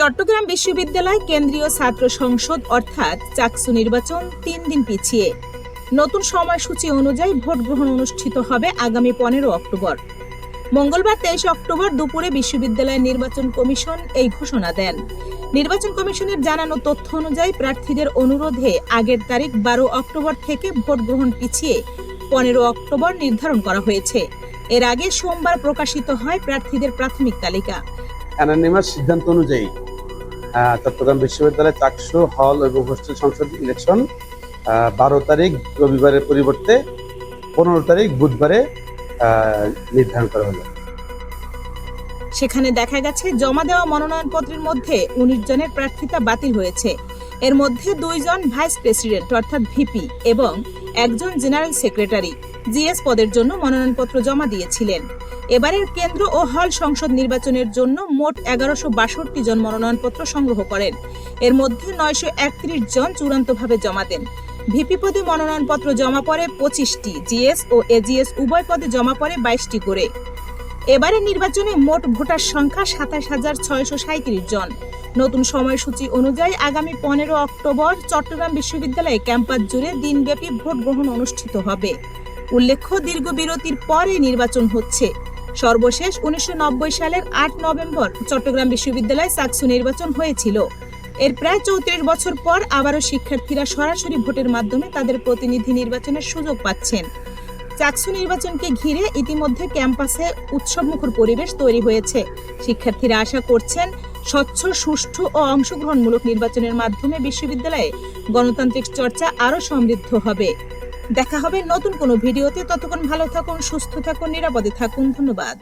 চট্টগ্রাম বিশ্ববিদ্যালয় কেন্দ্রীয় ছাত্র সংসদ অর্থাৎ চাকসু নির্বাচন তিন দিন পিছিয়ে। নতুন সময়সূচি অনুযায়ী ভোট গ্রহণ অনুষ্ঠিত হবে আগামী পনেরো অক্টোবর। মঙ্গলবার তেইশ অক্টোবর দুপুরে বিশ্ববিদ্যালয় নির্বাচন কমিশন এই ঘোষণা দেন। নির্বাচন কমিশনের জানানো তথ্য অনুযায়ী প্রার্থীদের অনুরোধে আগের তারিখ বারো অক্টোবর থেকে ভোট গ্রহণ পিছিয়ে পনেরো অক্টোবর নির্ধারণ করা হয়েছে। এর আগে সোমবার প্রকাশিত হয় প্রার্থীদের প্রাথমিক তালিকা। অ্যানোনিমাস সিদ্ধান্ত অনুযায়ী চট্টগ্রাম বিশ্ববিদ্যালয় চাকসু হল এবং হোস্টেল সংসদ ইলেকশন বারো তারিখ রবিবারের পরিবর্তে পনেরো তারিখ বুধবারে নির্ধারণ করা হলো। সেখানে দেখা গেছে, জমা দেওয়া মনোনয়নপত্রের মধ্যে উনিশ জনের প্রার্থিতা বাতিল হয়েছে। এর মধ্যে দুইজন ভাইস প্রেসিডেন্ট, অর্থাৎ ভিপি, এবং একজন জেনারেল সেক্রেটারি। জিএস পদের জন্য মনোনয়নপত্র জমা দিয়েছিলেন। এবারের কেন্দ্র ও হল সংসদ নির্বাচনের জন্য মোট এগারোশো বাষট্টি জন মনোনয়নপত্র সংগ্রহ করেন। এর মধ্যে নয়শো একত্রিশ জন চূড়ান্তভাবে জমা দেন। ভিপি পদে মনোনয়নপত্র জমা পড়ে পঁচিশটি, জিএস ও এজিএস উভয় পদে জমা পড়ে বাইশটি করে। এবারের নির্বাচনে মোট ভোটার সংখ্যা সাতাশ হাজার ছয়শো সাঁত্রিশ জন। নতুন সময়সূচি অনুযায়ী আগামী পনেরো অক্টোবর চট্টগ্রাম বিশ্ববিদ্যালয়ে ক্যাম্পাস জুড়ে দিনব্যাপী ভোট গ্রহণ অনুষ্ঠিত হবে। উল্লেখ্য, দীর্ঘ বিরতির পরে নির্বাচন হচ্ছে। সর্বশেষ উনিশশো নব্বই সালের আট নভেম্বর চট্টগ্রাম বিশ্ববিদ্যালয়ে সাকসু নির্বাচন হয়েছিল। এর প্রায় চৌত্রিশ বছর পর আবারও শিক্ষার্থীরা সরাসরি ভোটের মাধ্যমে তাদের প্রতিনিধি নির্বাচনের সুযোগ পাচ্ছেন। চাকসু নির্বাচনকে ঘিরে ইতিমধ্যে ক্যাম্পাসে উৎসবমুখর পরিবেশ তৈরি হয়েছে। শিক্ষার্থীরা আশা করছেন, স্বচ্ছ, সুষ্ঠু ও অংশগ্রহণমূলক নির্বাচনের মাধ্যমে বিশ্ববিদ্যালয়ে গণতান্ত্রিক চর্চা আরও সমৃদ্ধ হবে। দেখা হবে নতুন কোনো ভিডিওতে। ততক্ষণ ভালো থাকুন সুস্থ থাকুন নিরাপদে থাকুন। ধন্যবাদ।